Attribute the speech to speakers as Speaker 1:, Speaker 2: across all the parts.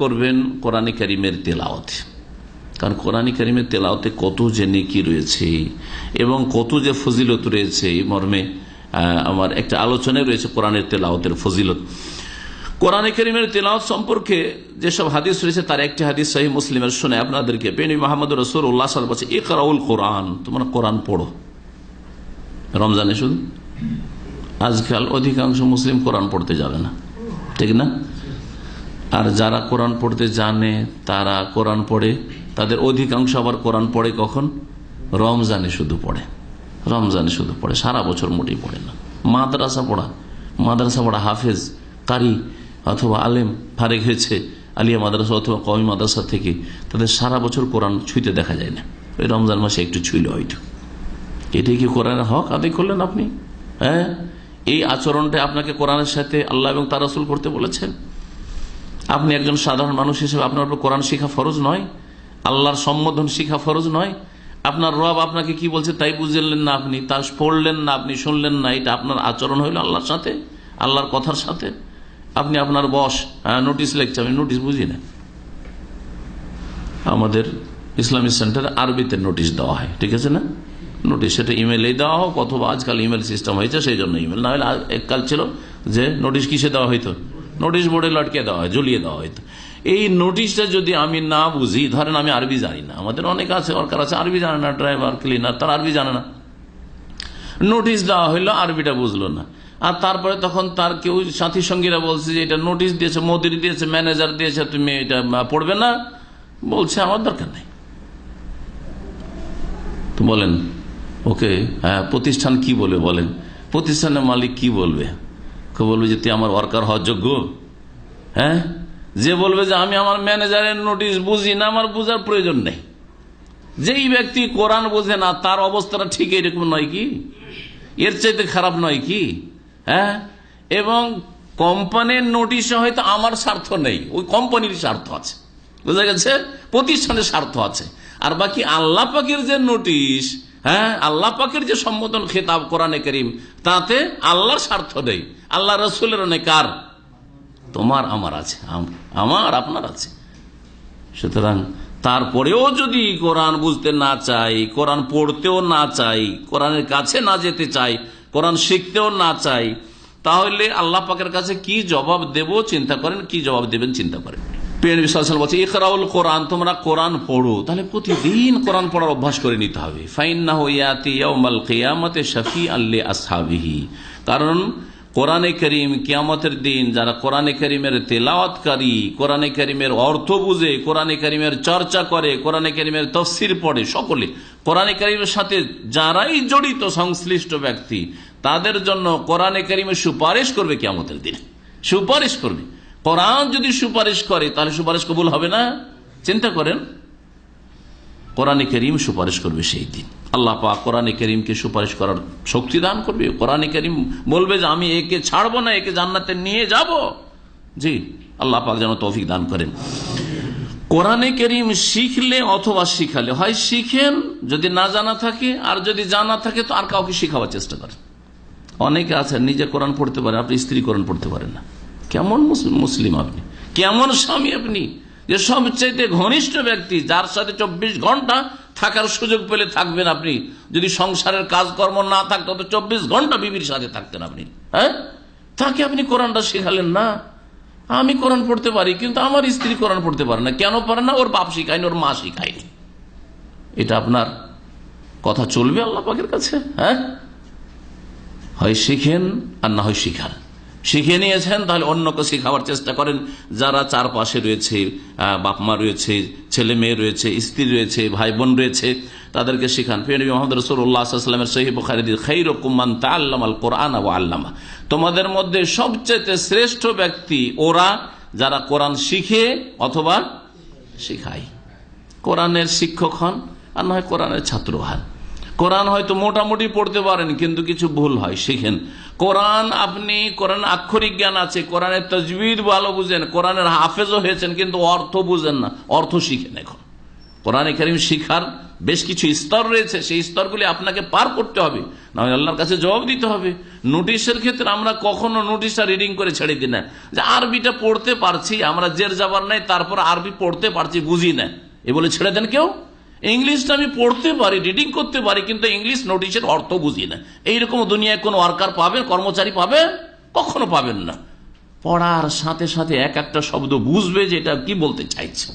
Speaker 1: করবেন কোরআনে করিমের তেলাওয়াত। কারণ কোরআনী করিমের তেলাওতে কত যে নেকি রয়েছে এবং কত যে ফজিলত রয়েছে, এই মর্মে আমার একটা আলোচনায় রয়েছে কোরআনের তেলাওতের ফজিলত। কোরআনে করিমের তেলাওত সম্পর্কে যেসব হাদিস রয়েছে, তার একটি হাদিস সহি মুসলিমের শুনে আপনাদেরকে পেনি মাহমুদ রসুল উল্লাহ সাল বলছে, ইকরাউল কোরআন তোমরা কোরআন পড়ো। রমজানে শুধু? আজকাল অধিকাংশ মুসলিম কোরআন পড়তে যাবে না। ঠিক না? আর যারা কোরআন পড়তে জানে, তারা কোরআন পড়ে। তাদের অধিকাংশ আবার কোরআন পড়ে কখন? রমজানে শুধু পড়ে। রমজানে শুধু পড়ে। সারা বছর মোটেই পড়ে না। মাদ্রাসা পড়া। মাদ্রাসা পড়া হাফেজ, কারি অথবা আলেম, ফারেক হয়েছে, আলিয়া মাদ্রাসা অথবা কমি মাদ্রাসা থেকে। তাদের সারা বছর কোরআন ছুঁতে দেখা যায় না। ওই রমজান মাসে একটু ছুঁইল হয়তো। এটাই কি কোরআনের হক? আদায় করলেন আপনি? হ্যাঁ? এই আচরণটা আপনাকে কোরআনের সাথে আল্লাহ এবং তারাসুল করতে বলেছেন? আপনি একজন সাধারণ মানুষ হিসেবে আপনার উপর কোরআন শিখা ফরজ নয়, আল্লাহর সম্বোধন শিখা ফরজ নয়, আপনার রব আপনাকে কি বলছে তাই বুঝলেন না আপনি, তা পড়লেন না আপনি, শুনলেন না, এটা আপনার আচরণ হইল আল্লাহর সাথে, আল্লাহর কথার সাথে। আপনি আপনার বস হ্যাঁ নোটিশ লিখছে আমি নোটিশ বুঝি না। আমাদের ইসলামিক সেন্টারে আরবিতে নোটিশ দেওয়া হয়, ঠিক আছে না? নোটিশ সেটা ইমেলেই দেওয়া হোক অথবা আজকাল ইমেল সিস্টেম হয়েছে, সেই জন্য ইমেল না হলে এককাল ছিল যে নোটিশ কিসে দেওয়া হইতো? নোটিশ বোর্ডে লটকে দেওয়া হয় ঝুলিয়ে দেওয়া হইতো এই নোটিশটা যদি আমি না বুঝি, ধরেন আমি আরবি জানি না, আমাদের অনেক আছে, সরকার আছে, আরবি জানে না ড্রাইভার ক্লিনার তার আরবি জানে না। নোটিশ দেওয়া হইল, আরবিটা বুঝলো না। আর তারপরে তখন তার কেউ সাথী সঙ্গীরা বলছে যে, এটা নোটিশ দিয়েছে মোদির দিয়েছে ম্যানেজার দিয়েছে, তুমি এটা পড়বে না। বলছে, আমার দরকার নেই। তো বলেন, ওকে হ্যাঁ প্রতিষ্ঠান কি বলে বলেন? প্রতিষ্ঠানের মালিক কি বলবে? কেউ বলবে যে, তুই আমার ওয়ার্কার হওয়ার যোগ্য? হ্যাঁ? যে বলবে যে, আমি আমার ম্যানেজারের নোটিশ বুঝি না, আমার বুঝার প্রয়োজন নেই। যেই ব্যক্তি কোরআন বোঝে না, তার অবস্থাটা ঠিক এরকম নয় কি? এর চাইতে খারাপ নয় কি? হ্যাঁ? এবং কোম্পানির নোটিশে হয়তো আমার স্বার্থ নেই, ওই কোম্পানির স্বার্থ আছে। বুঝা গেছে? প্রতিষ্ঠানের স্বার্থ আছে। আর বাকি আল্লাহ পাকের যে নোটিশ হ্যাঁ আল্লাহ পাকের যে সম্বোধন খেতাব কোরআনে করিম, তাতে আল্লাহর স্বার্থ নেই। আল্লাহ রসুলের অনেক কার? তোমার, আমার আছে আমার, আপনার আছে। সুতরাং তারপরেও যদি কোরআন বুঝতে না চাই, কোরআন পড়তেও না চাই, কোরআনের কাছে না যেতে চাই, কোরআন শিখতেও না চাই, তাহলে আল্লাহ পাকের কাছে কি জবাব দেব? চিন্তা করেন, কি জবাব দেবেন? চিন্তা করেন। তোমরা পড়ো। তাহলে প্রতিদিন পড়ার অভ্যাস করে নিতে হবে। আল্লে কারণ কোরআনে করিম কিয়ামতের দিন যারা কোরআনে করিমের তেলাওয়াতকারী, কোরআনে করিমের অর্থ বুঝে, কোরআনে করিমের চর্চা করে, কোরআনে করিমের তফসির পড়ে সকলে, কোরআনে করিমের সাথে যারাই জড়িত সংশ্লিষ্ট ব্যক্তি, তাদের জন্য কোরআনে করিমের সুপারিশ করবে কিয়ামতের দিন। সুপারিশ করবে। কোরআন যদি সুপারিশ করে, তাহলে সুপারিশ কবুল হবে না? চিন্তা করেন, কোরআনে করিম সুপারিশ করবে সেই দিন। আল্লাহ পাক কোরআনে করিমকে সুপারিশ করার শক্তি দান করবে। কোরআনে করিম বলবে যে, আমি একে ছাড়বো না, একে জান্নাতে নিয়ে যাব। জি, আল্লাহ পাক যেন তৌফিক দান করেন। কোরআনে করিম শিখলে অথবা শিখালে, হয় শিখেন, যদি না জানা থাকে, আর যদি জানা থাকে, তো আর কাউকে শিখাবার চেষ্টা করেন। অনেকে আছেন নিজে কোরআন পড়তে পারে, আপনি স্ত্রী কোরআন পড়তে পারেন না। কেমন মুস- মুসলিম আপনি? কেমন স্বামী আপনি? যে সবচাইতে ঘনিষ্ঠ ব্যক্তি, যার সাথে চব্বিশ ঘণ্টা থাকার সুযোগ পেলে থাকবেন আপনি। যদি সংসারের কাজকর্ম না থাকতো, তো চব্বিশ ঘণ্টা বিবির সাথে থাকতেন আপনি। হ্যাঁ? তাকে আপনি কোরআনটা শেখালেন না? আমি কোরআন পড়তে পারি, কিন্তু আমার স্ত্রী কোরআন পড়তে পারে না। কেন পারে না? ওর বাপ শিখায়নি, ওর মা শিখায়নি। এটা আপনার কথা চলবে আল্লাহ পাকের কাছে? হ্যাঁ? হয় শিখেন আর না হয় শিখান। শিখে নিয়েছেন, তাহলে অন্যকে শিখাবার চেষ্টা করেন। যারা চারপাশে রয়েছে বাপমা রয়েছে, ছেলে মেয়ে রয়েছে, স্ত্রী রয়েছে ভাই বোন রয়েছে, তাদেরকে শিখান। ফির মোহাম্মদ রসুল্লাহামের সহি বখারি খৈর কুমান তা আল্লাম আল কোরআন ও আল্লামা। তোমাদের মধ্যে সবচেয়ে শ্রেষ্ঠ ব্যক্তি ওরা যারা কোরআন শিখে অথবা শিখায়। কোরআনের শিক্ষক হন আর নয় কোরআনের ছাত্র হন। কোরআন হয়তো মোটামুটি পড়তে পারেন, কিন্তু কিছু ভুল হয়, শিখেন। কোরআন আপনি, কোরআন আক্ষরিক জ্ঞান আছে, কোরআনের তজবিদ ভালো বুঝেন, কোরআনের হাফেজও হয়েছেন, কিন্তু অর্থ বুঝেন না, অর্থ শিখেন এখন। কোরআন করিম শিখার বেশ কিছু স্তর রয়েছে, সেই স্তরগুলি আপনাকে পার করতে হবে, না আল্লাহর কাছে জবাব দিতে হবে। নোটিশের ক্ষেত্রে আমরা কখনো নোটিশটা রিডিং করে ছেড়ে দিই না, যে আরবিটা পড়তে পারছি, আমরা জের যাবার নাই, তারপর আরবি পড়তে পারছি, বুঝি না, এ বলে ছেড়ে দেন কেউ? ইংলিশটা আমি পড়তে পারি রিডিং করতে পারি, কিন্তু ইংলিশ নোটিশের অর্থ বুঝি না। এইরকম দুনিয়ায় কোন ওয়ার্কার পাবেন, কর্মচারী পাবে কখনো পাবেন না। পড়ার সাথে সাথে এক একটা শব্দ বুঝবে যে এটা কি বলতে চাইছে।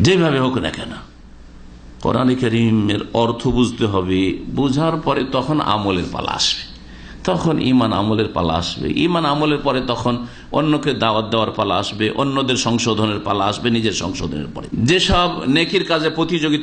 Speaker 1: যেভাবে হোক না কেন। কোরআন করিমের অর্থ বুঝতে হবে, বোঝার পরে তখন আমলের পালা আসবে। তখন ইমান আমলের পালা আসবে। ইমান আমলের পরে তখন অন্যকে দাওয়াত দেওয়ার পালা আসবে, অন্যদের সংশোধনের পালা আসবে, নিজের সংশোধনের পরে। যেসব নেকির কাজে প্রতিযোগিতা